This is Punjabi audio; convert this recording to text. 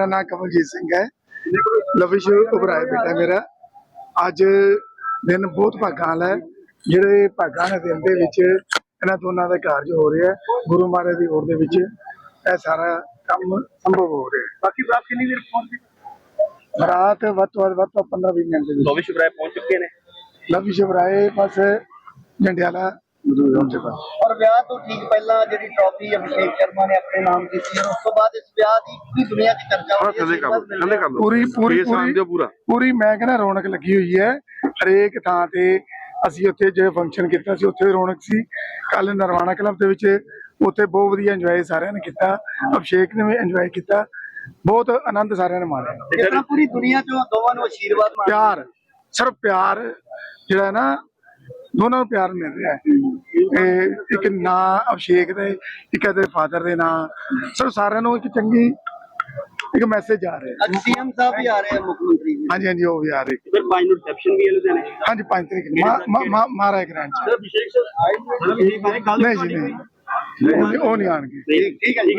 ਮੇਰਾ ਨਾਮ ਕਮਲਜੀਤ ਸਿੰਘ ਹੈ। ਲਵਿਸ਼ ਉਬਰਾਏ ਬੇਟਾ ਮੇਰਾ। ਅੱਜ ਦਿਨ ਬਹੁਤ ਭਾਗਾਂ ਵਾਲਾ ਹੈ। ਜਿਹੜੇ ਭਾਗਾਂ ਦੇ ਦਿਨ ਦੇ ਵਿੱਚ ਇਹਨਾਂ ਦੋਨਾਂ ਦਾ ਕਾਰਜ ਹੋ ਰਿਹਾ ਹੈ। ਗੁਰੂ ਮਹਾਰਾਜ ਦੀ ਓਰ ਦੇ ਵਿੱਚ ਇਹ ਸਾਰਾ ਕੰਮ ਸੰਭਵ ਹੋ ਰਿਹਾ ਹੈ। ਬਾਕੀ ਬਾਤ ਕਿੰਨੀ ਦੇਰ ਪਹੁੰਚੀ ਰਾਤ ਵੱਧ ਤੋਂ ਵੱਧ ਵੱਧ ਤੋਂ 15 20 ਮਿੰਟ ਦੇ ਵਿੱਚ। ਲੋਵਿਸ਼ ਬਰਾਏ ਪਹੁੰਚ ਚੁੱਕੇ ਨੇ। ਲਵਿਸ਼ ਉਬਰਾਏ ਬਸ ਜੰਡਿਆਲਾ ਔਰ ਵਿਆਹ ਤੋਂ ਠੀਕ ਪਹਿਲਾਂ ਜਿਹੜੀ ਟਰਾਫੀ ਅਭਿਸ਼ੇਕ ਸ਼ਰਮਾ ਨੇ ਆਪਣੇ ਨਾਮ ਕੀਤੀ ਔਰ ਉਸ ਤੋਂ ਬਾਅਦ ਇਸ ਵਿਆਹ ਦੀ ਪੂਰੀ ਦੁਨੀਆ 'ਚ ਚਰਚਾ ਹੋ ਥੱਲੇ ਕਰ ਲਓ ਥੱਲੇ ਕਰ ਲਓ। ਪੂਰੀ ਪੂਰੀ ਦਿਓ ਪੂਰੀ ਪੂਰਾ। ਪੂਰੀ ਮੈਂ ਕਹਿੰਦਾ ਰੌਣਕ ਲੱਗੀ ਹੋਈ ਹੈ। ਹਰੇਕ ਥਾਂ ਤੇ ਅਸੀਂ ਉੱਥੇ ਜੇ ਫੰਕਸ਼ਨ ਕੀਤਾ ਸੀ ਉੱਥੇ ਰੌਣਕ ਸੀ। ਕੱਲ ਨਰਵਾਣਾ ਕਲੱਬ ਦੇ ਵਿੱਚ ਉੱਥੇ ਬਹੁਤ ਵਧੀਆ ਇੰਜੋਏ ਸਾਰਿਆਂ ਨੇ ਕੀਤਾ। ਅਭਿਸ਼ੇਕ ਨੇ ਵੀ ਇੰਜੋਏ ਕੀਤਾ। ਬਹੁਤ ਆਨੰਦ ਸਾਰਿਆਂ ਨੇ ਮਾਣਿਆ। ਤਰ੍ਹਾਂ ਪੂਰੀ ਦੁਨੀਆ 'ਚੋਂ ਦੋਵਾਂ ਨੂੰ ਆਸ਼ੀਰਵਾਦ ਪਿਆਰ ਸਿਰਫ ਪਿਆਰ ਜਿਹੜਾ ਹੈ ਨਾ ਦੋਨਾਂ ਨੂੰ ਪਿਆਰ ਮਿਲ ਰਿਹਾ ਹੈ। ਇਹ ਇੱਕ ਨਾਂ ਅਭਿਸ਼ੇਕ ਦੇ ਇੱਕ ਇਹਦੇ ਫਾਦਰ ਦੇ ਨਾਂ। ਸਿਰਫ ਸਾਰਿਆਂ ਨੂੰ ਇੱਕ ਚੰਗੀ ਇੱਕ ਮੈਸੇਜ ਆ ਰਿਹਾ ਅੱਜ ਸੀਐਮ ਸਾਹਿਬ ਵੀ ਆ ਰਹੇ ਆ ਮੁੱਖ ਮੰਤਰੀ ਜੀ। ਹਾਂਜੀ ਹਾਂਜੀ ਉਹ ਵੀ ਆ ਰਹੇ। ਫਿਰ ਪੰਜ ਨੂੰ ਰਿਸੈਪਸ਼ਨ ਵੀ ਹੈ ਲੁਧਿਆਣੇ ਹਾਂਜੀ 5 ਤਰੀਕ ਨੂੰ ਮਾ- ਮਾ- ਮਾ- ਮਹਾਰਾਜ ਗ੍ਰਾਂਟ ਚ। ਅਭਿਸ਼ੇਕ ਸਰ ਆਏ ਮਤਲਬ ਇਹ ਬਾਰੇ ਗੱਲ ਨਹੀਂ। ਜੀ ਨਹੀਂ- ਉਹ ਨਹੀਂ ਆਣਗੇ। ਠੀਕ ਹੈ ਜੀ